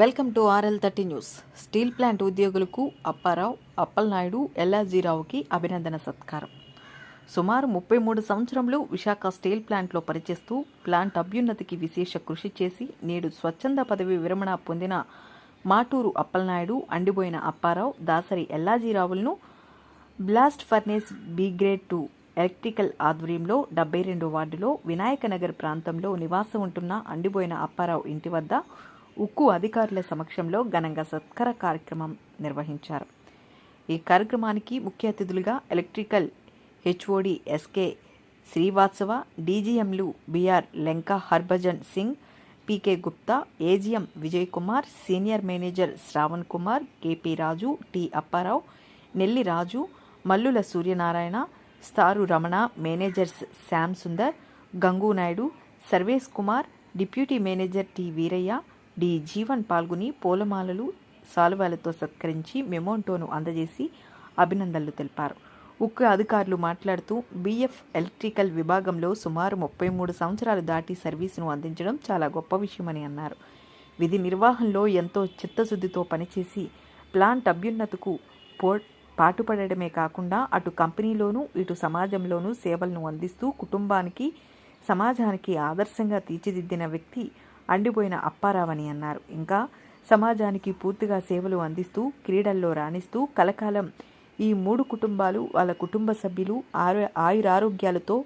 Welcome to RL thirty news. Steel plant ఉద్యోగులకు అప్పారావు అప్పలనాయుడు ఎల్ఆర్జీరావుకి అభినందన సత్కారం. సుమారు ముప్పై మూడు సంవత్సరంలో విశాఖ స్టీల్ ప్లాంట్లో పనిచేస్తూ ప్లాంట్ అభ్యున్నతికి విశేష కృషి చేసి నేడు స్వచ్ఛంద పదవి విరమణ పొందిన మాటూరు అప్పలనాయుడు అండిపోయిన Apparao Dasari ఎల్లాజీరావులను blast furnace B grade two electrical ఆధ్వర్యంలో డెబ్బై రెండు వార్డులో వినాయక నగర్ ప్రాంతంలో నివాసం ఉంటున్న అండిపోయిన అప్పారావు ఇంటి వద్ద ఉక్కు అధికారుల సమక్షంలో ఘనంగా సత్కార కార్యక్రమం నిర్వహించారు. ఈ కార్యక్రమానికి ముఖ్య అతిథులుగా electrical HOD SK Srivastava డీజీఎంలు BR Lenka Harbhajan Singh PK Gupta AGM Vijay Kumar senior manager Shravan Kumar KP Raju T Apparao Nelli Raju Mallula Suryanarayana స్తారు Ramana managers Shyam Sundar Gangunaidu Sarvesh Kumar deputy manager T Veeraiah D Jeevan పాల్గొని పూలమాలలు సాల్వాలతో సత్కరించి మెమోంటోను అందజేసి అభినందనలు తెలిపారు. ఉక్కు అధికారులు మాట్లాడుతూ బీఎఫ్ ఎలక్ట్రికల్ విభాగంలో సుమారు ముప్పై మూడు సంవత్సరాలు దాటి సర్వీసును అందించడం చాలా గొప్ప విషయమని అన్నారు. విధి నిర్వహణలో ఎంతో చిత్తశుద్ధితో పనిచేసి ప్లాంట్ అభ్యున్నతకు పో పాటుపడడమే కాకుండా అటు కంపెనీలోనూ ఇటు సమాజంలోనూ సేవలను అందిస్తూ కుటుంబానికి సమాజానికి ఆదర్శంగా తీర్చిదిద్దిన వ్యక్తి అండిపోయిన అప్పారావని అన్నారు. ఇంకా సమాజానికి పూర్తిగా సేవలు అందిస్తూ క్రీడల్లో రాణిస్తూ కలకాలం ఈ మూడు కుటుంబాలు వాళ్ళ కుటుంబ సభ్యులు ఆరు ఆయురారోగ్యాలతో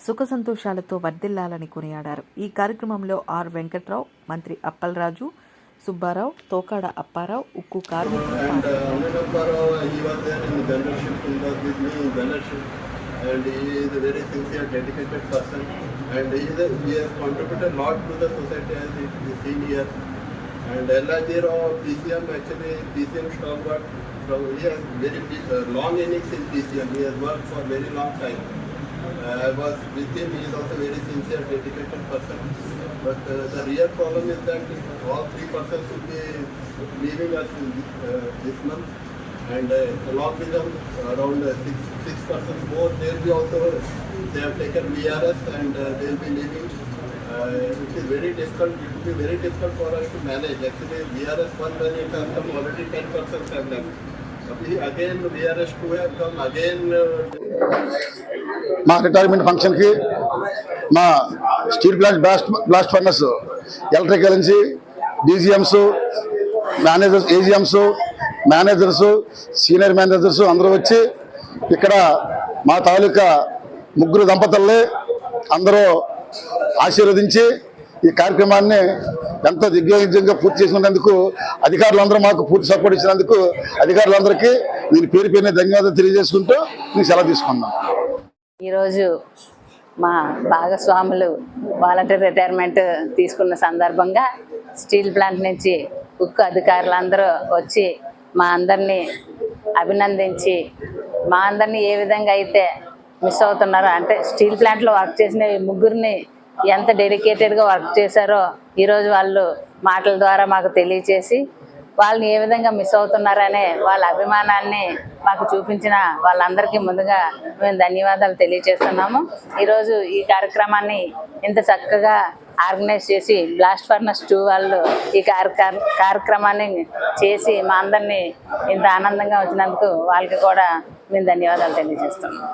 సుఖ సంతోషాలతో వర్ధిల్లాలని కొనియాడారు. ఈ కార్యక్రమంలో ఆర్ వెంకట్రావు మంత్రి అప్పలరాజు సుబ్బారావు తోకాడ అప్పారావు ఉక్కు కార్మికులు And he there is a very sincere, dedicated person. And he, is a, he has contributed a lot to the society as he is seen here. And LIG Rao, PCM, actually, PCM stalwart. So he has very uh, long innings in PCM. He has worked for a very long time. Uh, I was with him, he is also a very sincere, dedicated person. But uh, the real problem is that all three persons will be leaving us in uh, this month. And uh, along with them, around uh, six, six persons more, they will be also, they have taken VRS and uh, they will be leaving. Uh, it is very difficult, it will be very difficult for us to manage. Actually, VRS 1 when it has come, already 10 persons have left. Again, VRS 2 have come, again మా retirement ఫంక్షన్కి మా steel plant blast blast furnace electrical నుంచి DGMs managers AGMs managers senior managers అందరూ వచ్చి ఇక్కడ మా తాలూకా ముగ్గురు దంపతుల్ని అందరూ ఆశీర్వదించి ఈ కార్యక్రమాన్ని ఎంతో దిగ్విజయంగా పూర్తి చేసినందుకు అధికారులందరూ మాకు పూర్తి సపోర్ట్ ఇచ్చినందుకు అధికారులందరికీ నేను పేరు పేరున ధన్యవాదాలు తెలియజేసుకుంటూ నేను సెలవు తీసుకున్నాను ఈరోజు మా భాగస్వాములు వాలంటీర్ రిటైర్మెంట్ తీసుకున్న సందర్భంగా స్టీల్ ప్లాంట్ నుంచి ఉక్కు అధికారులందరూ వచ్చి మా అందరినీ అభినందించి మా అందరినీ ఏ విధంగా అయితే మిస్ అవుతున్నారో అంటే స్టీల్ ప్లాంట్లో వర్క్ చేసిన ముగ్గురిని ఎంత డెడికేటెడ్గా వర్క్ చేశారో ఈరోజు వాళ్ళు మాటల ద్వారా మాకు తెలియచేసి వాళ్ళని ఏ విధంగా మిస్ అవుతున్నారనే వాళ్ళ అభిమానాన్ని మాకు చూపించిన వాళ్ళందరికీ ముందుగా మేము ధన్యవాదాలు తెలియజేస్తున్నాము ఈరోజు ఈ కార్యక్రమాన్ని ఇంత చక్కగా ఆర్గనైజ్ చేసి బ్లాస్ట్ ఫర్నస్ టూ వాళ్ళు ఈ కార్యక్ర కార్యక్రమాన్ని చేసి మా అందరినీ ఇంత ఆనందంగా వచ్చినందుకు వాళ్ళకి కూడా మేము ధన్యవాదాలు తెలియజేస్తున్నాం.